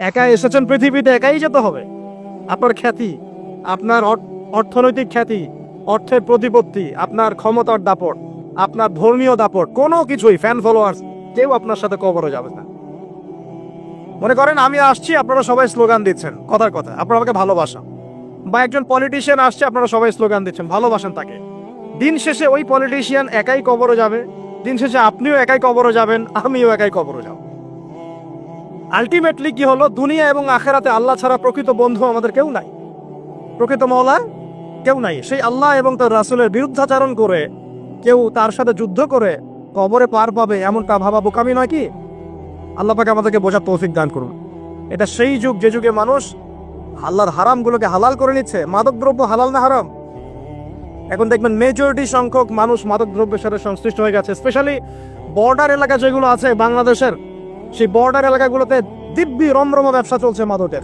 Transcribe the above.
একা এসেছেন পৃথিবীতে, একাই যেতে হবে। আপনার খ্যাতি, আপনার অর্থনৈতিক খ্যাতি, অর্থের প্রতিপত্তি, আপনার ক্ষমতার দাপট, আপনার ধর্মীয় দাপট, কোনো কিছুই ফ্যান ফলোয়ার্স কেউ আপনার সাথে কবরও যাবে না। মনে করেন, আমি আসছি, আপনারা সবাই স্লোগান দিচ্ছেন, কথার কথা, আপনারা আমাকে ভালোবাসা বা একজন পলিটিশিয়ান আসছে, আপনারা সবাই স্লোগান দিচ্ছেন, ভালোবাসেন তাকে। দিন শেষে ওই পলিটিশিয়ান একাই কবরও যাবে, দিন শেষে আপনিও একাই কবরও যাবেন, আমিও একাই কবরও যাব। আলটিমেটলি কি হলো? দুনিয়া এবং আখেরাতে আল্লাহ ছাড়া প্রকৃত বন্ধু আমাদের কেউ নাই। প্রকৃত মহলা কেউ নাই। সেই আল্লাহ এবং তার রাসুলের বিরুদ্ধাচারণ করে, কেউ তার সাথে যুদ্ধ করে, কবরে পার পাবে এমনটা ভাবা বোকামি নয় কি? আল্লাহ পাকে আমাদেরকে বোঝার তৌফিক দান করুন। এটা সেই যুগ, যে যুগে মানুষ আল্লাহর হারামগুলোকে হালাল করে নিচ্ছে। মাদক দ্রব্য হালাল না হারাম? এখন দেখবেন মেজরিটি সংখ্যক মানুষ মাদক দ্রব্যের সাথে সংশ্লিষ্ট হয়ে গেছে। স্পেশালি বর্ডার এলাকা যেগুলো আছে, বাংলাদেশের সেই বর্ডার এলাকাগুলোতে দিব্যি রমরম ব্যবসা চলছে মাদকের।